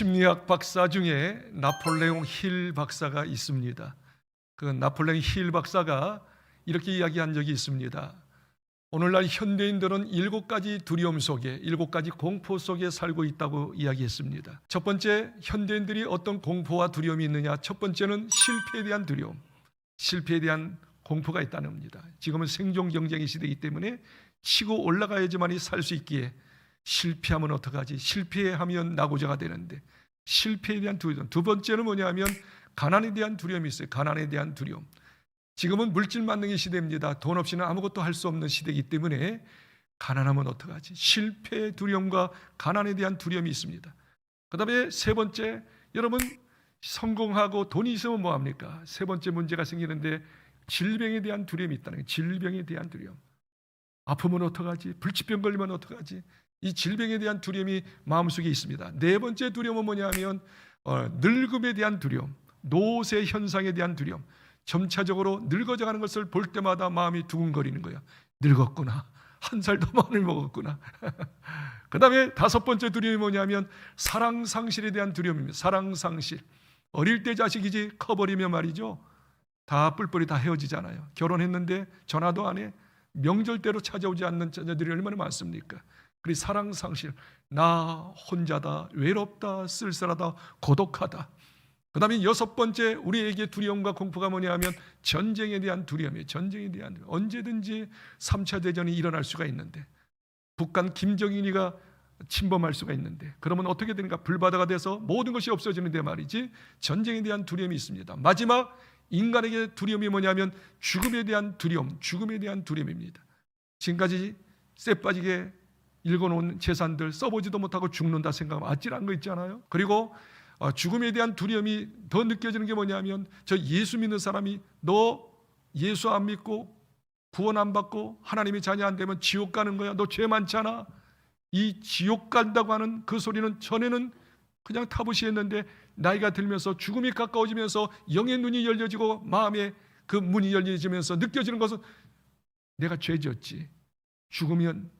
심리학 박사 중에 나폴레옹 힐 박사가 있습니다. 그 나폴레옹 힐 박사가 이렇게 이야기한 적이 있습니다. 오늘날 현대인들은 일곱 가지 두려움 속에, 일곱 가지 공포 속에 살고 있다고 이야기했습니다. 첫 번째, 현대인들이 어떤 공포와 두려움이 있느냐? 첫 번째는 실패에 대한 두려움, 실패에 대한 공포가 있다는 겁니다. 지금은 생존 경쟁의 시대이기 때문에 치고 올라가야지만이 살 수 있기에 실패하면 어떡하지? 실패하면 나고자가 되는데 실패에 대한 두려움. 두 번째는 뭐냐면 가난에 대한 두려움이 있어요. 가난에 대한 두려움. 지금은 물질 만능의 시대입니다. 돈 없이는 아무것도 할 수 없는 시대이기 때문에 가난하면 어떡하지? 실패의 두려움과 가난에 대한 두려움이 있습니다. 그다음에 세 번째, 여러분 성공하고 돈이 있으면 뭐 합니까? 세 번째 문제가 생기는데 질병에 대한 두려움이 있다는 거예요. 질병에 대한 두려움. 아프면 어떡하지? 불치병 걸리면 어떡하지? 이 질병에 대한 두려움이 마음속에 있습니다. 네 번째 두려움은 뭐냐면 어, 늙음에 대한 두려움, 노쇠 현상에 대한 두려움. 점차적으로 늙어져가는 것을 볼 때마다 마음이 두근거리는 거야. 늙었구나. 한 살 더 많이 먹었구나. 그 다음에 다섯 번째 두려움이 뭐냐면 사랑 상실에 대한 두려움입니다. 사랑 상실. 어릴 때 자식이지 커버리면 말이죠. 다 뿔뿔이 다 헤어지잖아요. 결혼했는데 전화도 안 해. 명절 때로 찾아오지 않는 자녀들이 얼마나 많습니까? 그리 사랑 상실. 나 혼자다, 외롭다, 쓸쓸하다, 고독하다. 그 다음에 여섯 번째 우리에게 두려움과 공포가 뭐냐면 전쟁에 대한 두려움이에요. 전쟁에 대한 두려움. 언제든지 3차 대전이 일어날 수가 있는데 북한 김정일이가 침범할 수가 있는데 그러면 어떻게 되는가 불바다가 돼서 모든 것이 없어지는데 말이지 전쟁에 대한 두려움이 있습니다. 마지막 인간에게 두려움이 뭐냐면 죽음에 대한 두려움, 죽음에 대한 두려움입니다. 지금까지 쎄 빠지게 읽어놓은 재산들 써보지도 못하고 죽는다 생각하면 아찔한 거 있잖아요. 그리고 어, 죽음에 대한 두려움이 더 느껴지는 게 뭐냐면 저 예수 믿는 사람이 너 예수 안 믿고 구원 안 받고 하나님의 자녀 안 되면 지옥 가는 거야. 너 죄 많잖아. 이 지옥 간다고 하는 그 소리는 전에는 그냥 타부시했는데 나이가 들면서 죽음이 가까워지면서 영의 눈이 열려지고 마음의 그 문이 열려지면서 느껴지는 것은 내가 죄졌지. 죽으면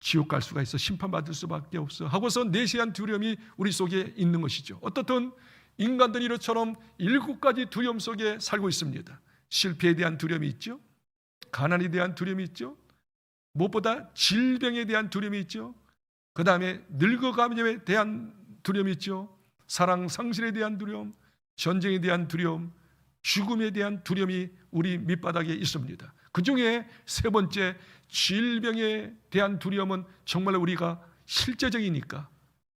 지옥 갈 수가 있어 심판받을 수밖에 없어 하고서 내시한 두려움이 우리 속에 있는 것이죠. 어떻든 인간들이 이처럼 일곱 가지 두려움 속에 살고 있습니다. 실패에 대한 두려움이 있죠. 가난에 대한 두려움이 있죠. 무엇보다 질병에 대한 두려움이 있죠. 그 다음에 늙어감에 대한 두려움이 있죠. 사랑 상실에 대한 두려움, 전쟁에 대한 두려움, 죽음에 대한 두려움이 우리 밑바닥에 있습니다. 그 중에 세 번째 질병에 대한 두려움은 정말 우리가 실제적이니까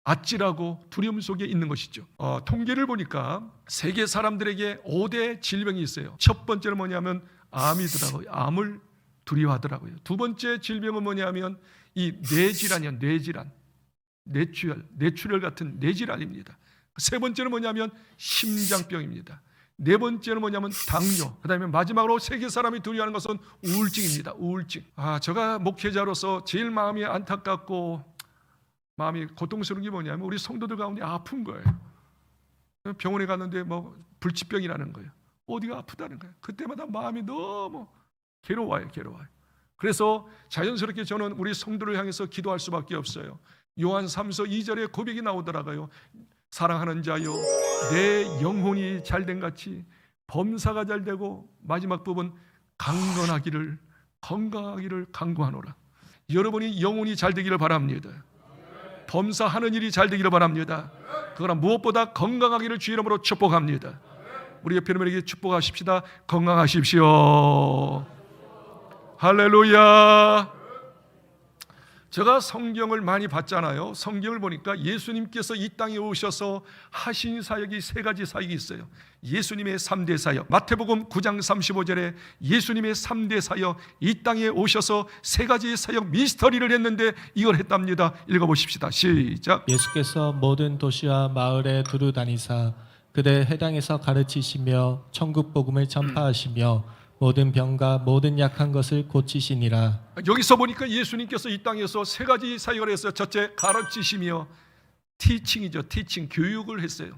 아찔하고 두려움 속에 있는 것이죠. 어, 통계를 보니까 세계 사람들에게 5대 질병이 있어요. 첫 번째는 뭐냐면 암이더라고요. 암을 두려워하더라고요. 두 번째 질병은 뭐냐면 이 뇌질환이요. 뇌질환. 뇌출혈, 뇌출혈 같은 뇌질환입니다. 세 번째는 뭐냐면 심장병입니다. 네 번째는 뭐냐면 당뇨. 그다음에 마지막으로 세계 사람이 두려워하는 것은 우울증입니다. 우울증. 아, 제가 목회자로서 제일 마음이 안타깝고 마음이 고통스러운 게 뭐냐면 우리 성도들 가운데 아픈 거예요. 병원에 갔는데 뭐 불치병이라는 거예요. 어디가 아프다는 거예요. 그때마다 마음이 너무 괴로워요, 괴로워요. 그래서 자연스럽게 저는 우리 성도를 향해서 기도할 수밖에 없어요. 요한 3서 2절에 고백이 나오더라고요. 사랑하는 자여 내 영혼이 잘된 같이 범사가 잘 되고 마지막 부분 강건하기를 건강하기를 강구하노라. 여러분이 영혼이 잘 되기를 바랍니다. 범사하는 일이 잘 되기를 바랍니다. 그러나 무엇보다 건강하기를 주의 이름으로 축복합니다. 우리 옆에 분에게 축복하십시다. 건강하십시오. 할렐루야. 제가 성경을 많이 봤잖아요. 성경을 보니까 예수님께서 이 땅에 오셔서 하신 사역이 세 가지 사역이 있어요. 예수님의 3대 사역. 마태복음 9장 35절에 예수님의 3대 사역 이 땅에 오셔서 세 가지 사역 미스터리를 했는데 이걸 했답니다. 읽어 보십시다. 시작. 예수께서 모든 도시와 마을에 두루 다니사 그대 해당에서 가르치시며 천국 복음을 전파하시며 모든 병과 모든 약한 것을 고치시니라. 여기서 보니까 예수님께서 이 땅에서 세 가지 사역을 했어요. 첫째 가르치시며 티칭이죠. 티칭 교육을 했어요.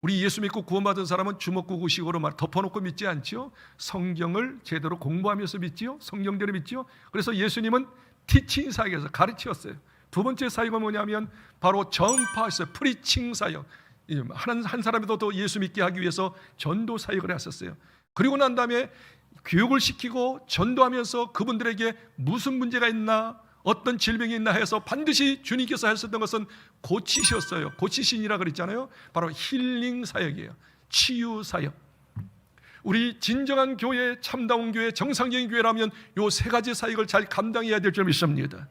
우리 예수 믿고 구원받은 사람은 주먹구구식으로 말 덮어놓고 믿지 않지요. 성경을 제대로 공부하면서 믿지요. 성경대로 믿지요. 그래서 예수님은 티칭 사역에서 가르치었어요. 두 번째 사역은 뭐냐면 바로 전파했어요. 프리칭 사역. 이 한, 한 사람이라도 더 예수 믿게 하기 위해서 전도 사역을 했었어요. 그리고 난 다음에 교육을 시키고 전도하면서 그분들에게 무슨 문제가 있나 어떤 질병이 있나 해서 반드시 주님께서 하셨던 것은 고치셨어요. 고치신이라 그랬잖아요. 바로 힐링 사역이에요. 치유 사역. 우리 진정한 교회, 참다운 교회, 정상적인 교회라면 요 세 가지 사역을 잘 감당해야 될 줄 믿습니다.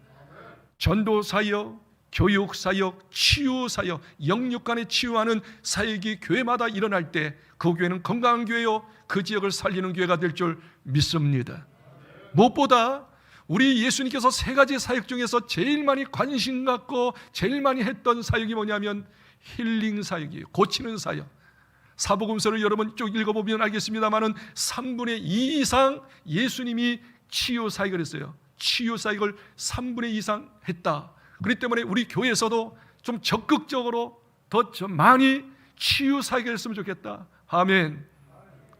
전도 사역, 교육 사역, 치유 사역, 영육 간의 치유하는 사역이 교회마다 일어날 때 그 교회는 건강한 교회요, 그 지역을 살리는 교회가 될 줄 믿습니다. 무엇보다 우리 예수님께서 세 가지 사역 중에서 제일 많이 관심 갖고 제일 많이 했던 사역이 뭐냐면 힐링 사역이에요. 고치는 사역. 사복음서를 여러분 쭉 읽어보면 알겠습니다만은 3분의 2 이상 예수님이 치유 사역을 했어요. 치유 사역을 3분의 2 이상 했다. 그렇기 때문에 우리 교회에서도 좀 적극적으로 더 좀 많이 치유 사역을 했으면 좋겠다. 아멘.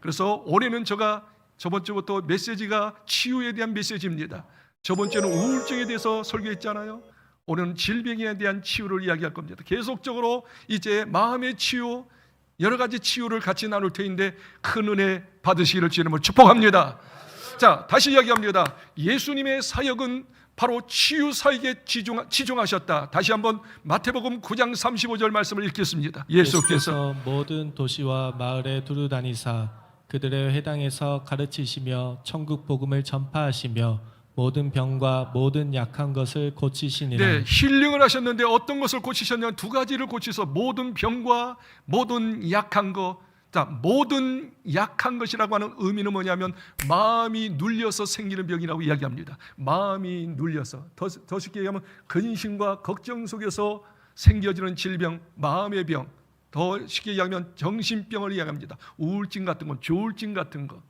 그래서 올해는 제가 저번 주부터 메시지가 치유에 대한 메시지입니다. 저번 주에는 우울증에 대해서 설교했잖아요. 오늘은 질병에 대한 치유를 이야기할 겁니다. 계속적으로 이제 마음의 치유, 여러 가지 치유를 같이 나눌 터인데 큰 은혜 받으시기를 주님을 축복합니다. 자, 다시 이야기합니다. 예수님의 사역은 바로 치유 사역에 지중, 치중 하셨다. 다시 한번 마태복음 9장 35절 말씀을 읽겠습니다. 예수께서 예수께서 모든 도시와 마을에 두루 다니사 그들의 회당에서 가르치시며 천국 복음을 전파하시며 모든 병과 모든 약한 것을 고치시니라. 네, 힐링을 하셨는데 어떤 것을 고치셨냐면 두 가지를 고치서 모든 병과 모든 약한 것. 자, 모든 약한 것이라고 하는 의미는 뭐냐면 마음이 눌려서 생기는 병이라고 이야기합니다. 마음이 눌려서 더, 더 쉽게 얘기하면 근심과 걱정 속에서 생겨지는 질병, 마음의 병. 더 쉽게 이야기하면 정신병을 이야기합니다. 우울증 같은 거, 조울증 같은 거,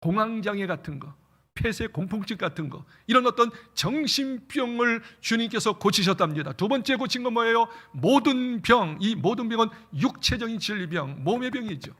공황장애 같은 거, 폐쇄 공포증 같은 거 이런 어떤 정신병을 주님께서 고치셨답니다. 두 번째 고친 건 뭐예요? 모든 병, 이 모든 병은 육체적인 질병, 몸의 병이죠.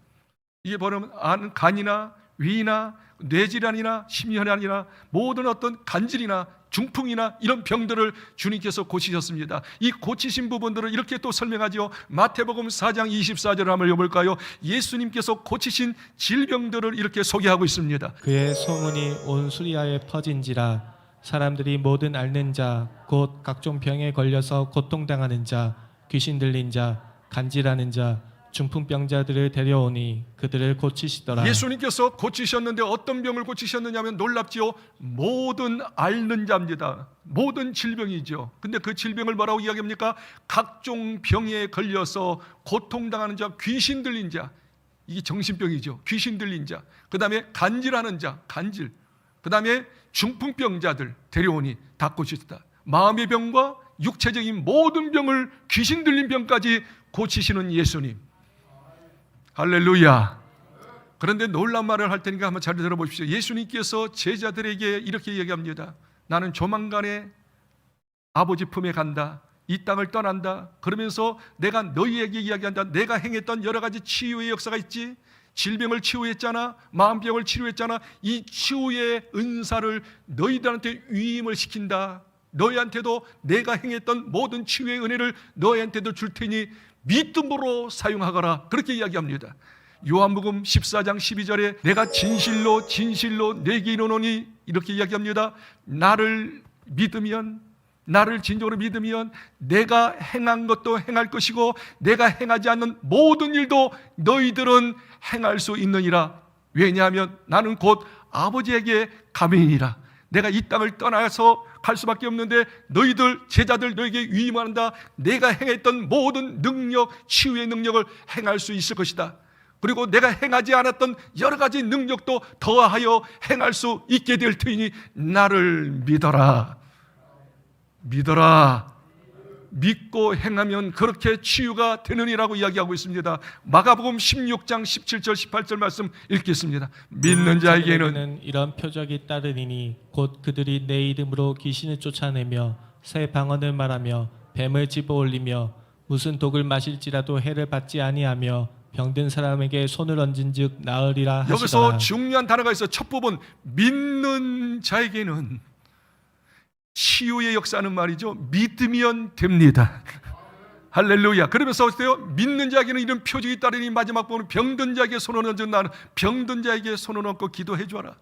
이게 바로 안- 간이나 위나 뇌질환이나 심혈관이나 모든 어떤 간질이나 중풍이나 이런 병들을 주님께서 고치셨습니다. 이 고치신 부분들을 이렇게 또 설명하죠. 마태복음 4장 24절을 한번 읽어볼까요? 예수님께서 고치신 질병들을 이렇게 소개하고 있습니다. 그의 소문이 온 수리아에 퍼진지라 사람들이 모든 앓는 자 곧 각종 병에 걸려서 고통당하는 자 귀신 들린 자 간질하는 자 중풍병자들을 데려오니 그들을 고치시더라 예수님께서 고치셨는데 어떤 병을 고치셨느냐면 놀랍지요. 모든 앓는 자입니다. 모든 질병이죠. 근데 그 질병을 뭐라고 이야기합니까? 각종 병에 걸려서 고통당하는 자, 귀신 들린 자. 이게 정신병이죠. 귀신 들린 자. 그다음에 간질하는 자, 간질. 그다음에 중풍병자들 데려오니 다 고치셨다. 마음의 병과 육체적인 모든 병을 귀신 들린 병까지 고치시는 예수님. 할렐루야. 그런데 놀란 말을 할 테니까 한번 잘 들어보십시오. 예수님께서 제자들에게 이렇게 얘기합니다. 나는 조만간에 아버지 품에 간다. 이 땅을 떠난다. 그러면서 내가 너희에게 이야기한다. 내가 행했던 여러 가지 치유의 역사가 있지. 질병을 치유했잖아. 마음병을 치유했잖아. 이 치유의 은사를 너희들한테 위임을 시킨다. 너희한테도 내가 행했던 모든 치유의 은혜를 너희한테도 줄 테니 믿음으로 사용하거라. 그렇게 이야기합니다. 요한복음 14장 12절에 내가 진실로 진실로 내게 이르노니 이렇게 이야기합니다. 나를 믿으면 나를 진정으로 믿으면 내가 행한 것도 행할 것이고 내가 행하지 않는 모든 일도 너희들은 행할 수 있느니라. 왜냐하면 나는 곧 아버지에게 가면이라. 내가 이 땅을 떠나서 갈 수밖에 없는데 너희들 제자들 너에게 위임한다. 내가 행했던 모든 능력, 치유의 능력을 행할 수 있을 것이다. 그리고 내가 행하지 않았던 여러 가지 능력도 더하여 행할 수 있게 될 터이니 나를 믿어라. 믿어라. 믿고 행하면 그렇게 치유가 되느니라고 이야기하고 있습니다. 마가복음 16장 17절 18절 말씀 읽겠습니다. 믿는 자에게는 자들에게는 이런 표적이 따르리니 곧 그들이 내 이름으로 귀신을 쫓아내며 새 방언을 말하며 뱀을 집어 올리며 무슨 독을 마실지라도 해를 받지 아니하며 병든 사람에게 손을 얹은즉 나으리라 하시더라. 여기서 중요한 단어가 있어. 첫 부분 믿는 자에게는 치유의 역사는 말이죠. 믿으면 됩니다. 할렐루야. 그러면서 어때요? 믿는 자에게는 이런 표적이 따르니 마지막 보면 병든 자에게 손을 얹어 나는 병든 자에게 손을 얹고 기도해 줘라.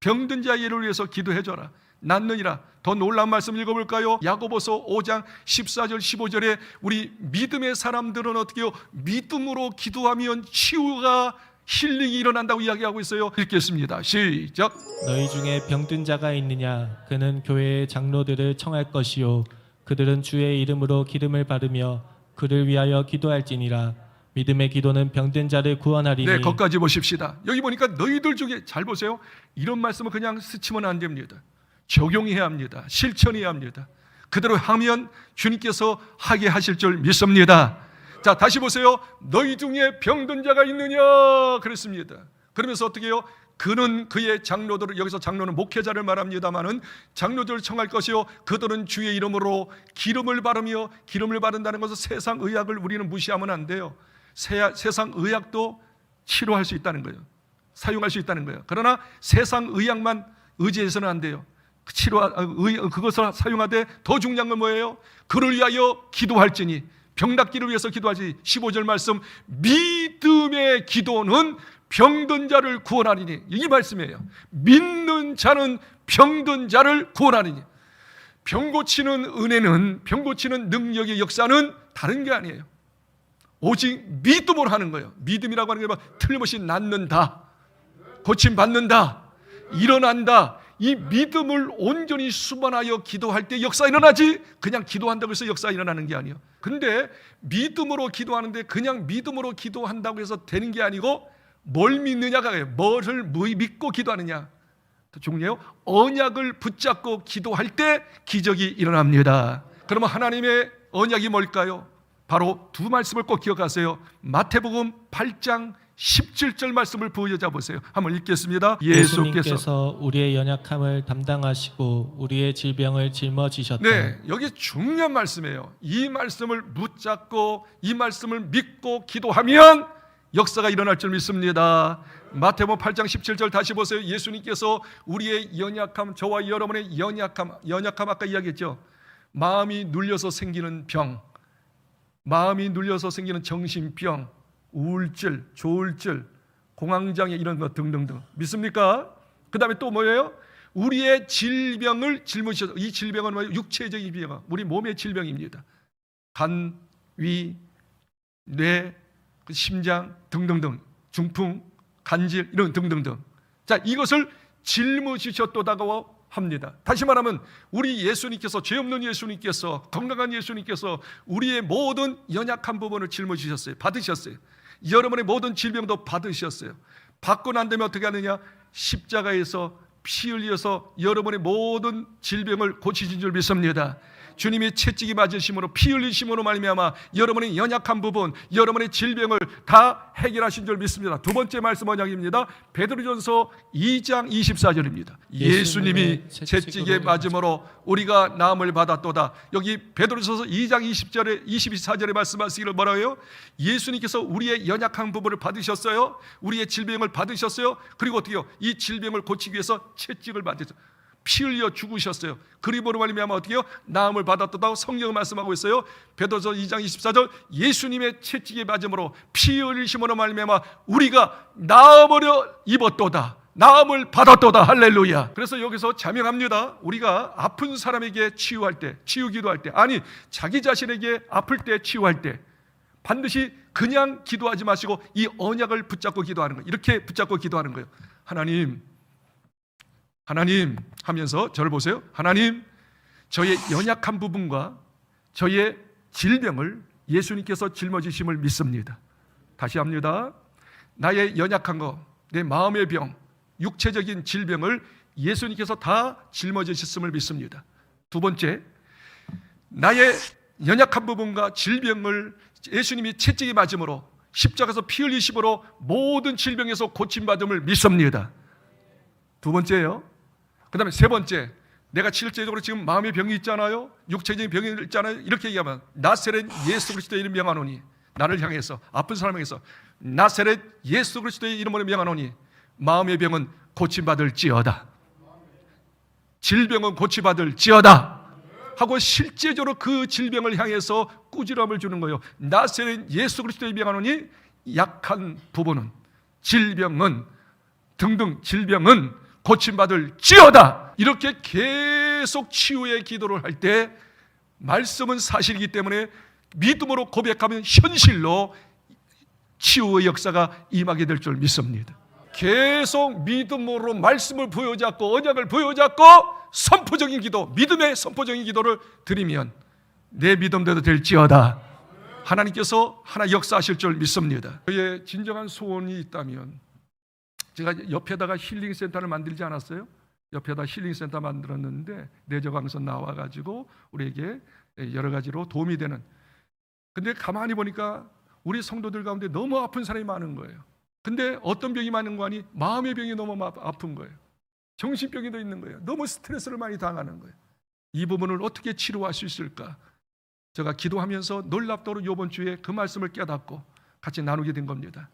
병든 자의 를 위해서 해줘라 낫느니라. 더 놀라운 말씀 읽어볼까요? 야고보서 5장 14절 15절에 우리 믿음의 사람들은 어떻게 요 믿음으로 기도하면 치유가 힐링이 일어난다고 이야기하고 있어요. 읽겠습니다. 시작. 너희 중에 병든 자가 있느냐 그는 교회의 장로들을 청할 것이요 그들은 주의 이름으로 기름을 바르며 그를 위하여 기도할지니라 믿음의 기도는 병든 자를 구원하리니 네, 거기까지 보십시다. 여기 보니까 너희들 중에 잘 보세요. 이런 말씀을 그냥 스치면 안 됩니다. 적용해야 합니다. 실천해야 합니다. 그대로 하면 주님께서 하게 하실 줄 믿습니다. 자, 다시 보세요. 너희 중에 병든 자가 있느냐? 그랬습니다. 그러면서 어떻게 해요? 그는 그의 장로들을 여기서 장로는 목회자를 말합니다마는 장로들을 청할 것이요 그들은 주의 이름으로 기름을 바르며 기름을 바른다는 것은 세상 의학을 우리는 무시하면 안 돼요. 세, 세상 의학도 치료할 수 있다는 거예요. 사용할 수 있다는 거예요. 그러나 세상 의학만 의지해서는 안 돼요. 치료 의, 그것을 사용하되 더 중요한 건 뭐예요? 그를 위하여 기도할지니 병 낫기를 위해서 기도하지 15절 말씀 믿음의 기도는 병든 자를 구원하리니 이 말씀이에요. 믿는 자는 병든 자를 구원하리니 병 고치는 은혜는 병 고치는 능력의 역사는 다른 게 아니에요. 오직 믿음으로 하는 거예요. 믿음이라고 하는 게뭐 틀림없이 낫는다. 고침 받는다. 일어난다. 이 믿음을 온전히 수반하여 기도할 때 역사 일어나지 그냥 기도한다고 해서 역사 일어나는 게 아니에요. 근데 믿음으로 기도하는데 그냥 믿음으로 기도한다고 해서 되는 게 아니고 뭘 믿느냐가. 뭐를 믿고 기도하느냐. 더 중요해요. 언약을 붙잡고 기도할 때 기적이 일어납니다. 그러면 하나님의 언약이 뭘까요? 바로 두 말씀을 꼭 기억하세요. 마태복음 8장 17절 말씀을 보여줘 보세요. 한번 읽겠습니다. 예수께서 예수님께서 우리의 연약함을 담당하시고 우리의 질병을 짊어지셨다 네, 여기 중요한 말씀이에요. 이 말씀을 붙잡고 이 말씀을 믿고 기도하면 역사가 일어날 줄 믿습니다. 마태복음 8장 17절 다시 보세요. 예수님께서 우리의 연약함, 저와 여러분의 연약함, 연약함 아까 이야기했죠. 마음이 눌려서 생기는 병, 마음이 눌려서 생기는 정신병, 우울증, 조울증, 공황장애 이런 것 등등등 믿습니까? 그 다음에 또 뭐예요? 우리의 질병을 짊어지셔서 이 질병은 뭐예요? 육체적인 병, 우리 몸의 질병입니다. 간, 위, 뇌, 그 심장 등등등, 중풍, 간질 이런 등등등. 자 이것을 짊어지셨도다고 합니다. 다시 말하면 우리 예수님께서 죄 없는 예수님께서 건강한 예수님께서 우리의 모든 연약한 부분을 짊어지셨어요. 받으셨어요. 여러분의 모든 질병도 받으셨어요. 받고 난 다음에 어떻게 하느냐? 십자가에서 피 흘려서 여러분의 모든 질병을 고치신 줄 믿습니다. 주님이 채찍이 맞으심으로 피 흘리심으로 말미암아 여러분의 연약한 부분, 여러분의 질병을 다 해결하신 줄 믿습니다. 두 번째 말씀 언약입니다. 베드로전서 2장 24절입니다. 예수님이 채찍에 맞음으로 우리가 나음을 받았도다. 여기 베드로전서 2장 20절에 24절에 말씀하시기를 뭐라고요? 예수님께서 우리의 연약한 부분을 받으셨어요. 우리의 질병을 받으셨어요. 그리고 어떻게요? 이 질병을 고치기 위해서 채찍을 맞으셨어요. 피 흘려 죽으셨어요. 그리고로 말미암아 어떻게 요? 나음을 받았다고 성경을 말씀하고 있어요. 베드로서 2장 24절 예수님의 채찍에 맞음으로 피 흘리심으로 말미암아 우리가 나음을 입었도다. 나음을 받았도다. 할렐루야. 그래서 여기서 자명합니다. 우리가 아픈 사람에게 치유할 때, 치유 기도 할 때, 아니 자기 자신에게 아플 때 치유할 때 반드시 그냥 기도하지 마시고 이 언약을 붙잡고 기도하는 거예요. 이렇게 붙잡고 기도하는 거예요. 하나님 하나님 하면서 저를 보세요. 하나님, 저의 연약한 부분과 저의 질병을 예수님께서 짊어지심을 믿습니다. 다시 합니다. 나의 연약한 거, 내 마음의 병, 육체적인 질병을 예수님께서 다 짊어지셨음을 믿습니다. 두 번째, 나의 연약한 부분과 질병을 예수님이 채찍이 맞음으로 십자가에서 피 흘리심으로 모든 질병에서 고침받음을 믿습니다. 두 번째요. 그 다음에 세 번째, 내가 실제적으로 지금 마음의 병이 있잖아요. 육체적인 병이 있잖아요. 이렇게 얘기하면 나세렛 예수 그리스도의 이름 명하노니 나를 향해서 아픈 사람을 향해서 나세렛 예수 그리스도의 이름으로 명하노니 마음의 병은 고침받을지어다. 질병은 고침받을지어다. 하고 실제적으로 그 질병을 향해서 꾸지람을 주는 거예요. 나세는 예수 그리스도의 명하노니 약한 부분은 질병은 등등 질병은 고침받을 지어다. 이렇게 계속 치유의 기도를 할 때 말씀은 사실이기 때문에 믿음으로 고백하면 현실로 치유의 역사가 임하게 될 줄 믿습니다. 계속 믿음으로 말씀을 부여잡고 언약을 부여잡고 선포적인 기도, 믿음의 선포적인 기도를 드리면 내 믿음대로 될지어다. 하나님께서 하나 역사하실 줄 믿습니다. 저의 진정한 소원이 있다면 제가 옆에다가 힐링 센터를 만들지 않았어요? 옆에다 힐링 센터 만들었는데 내저강선 나와 가지고 우리에게 여러 가지로 도움이 되는 근데 가만히 보니까 우리 성도들 가운데 너무 아픈 사람이 많은 거예요. 근데 어떤 병이 많은 거 아니? 마음의 병이 너무 마- 아픈 거예요. 정신병이 더 있는 거예요. 너무 스트레스를 많이 당하는 거예요. 이 부분을 어떻게 치료할 수 있을까? 제가 기도하면서 놀랍도록 이번 주에 그 말씀을 깨닫고 같이 나누게 된 겁니다.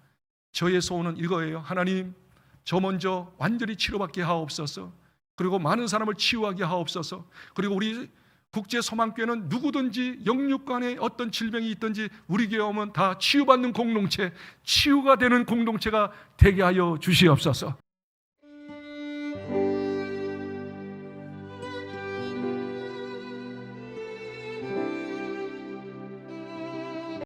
저의 소원은 이거예요. 하나님, 저 먼저 완전히 치료받게 하옵소서. 그리고 많은 사람을 치유하게 하옵소서. 그리고 우리 국제 소망교회는 누구든지 영육간에 어떤 질병이 있든지 우리 교회 오면 다 치유받는 공동체, 치유가 되는 공동체가 되게 하여 주시옵소서.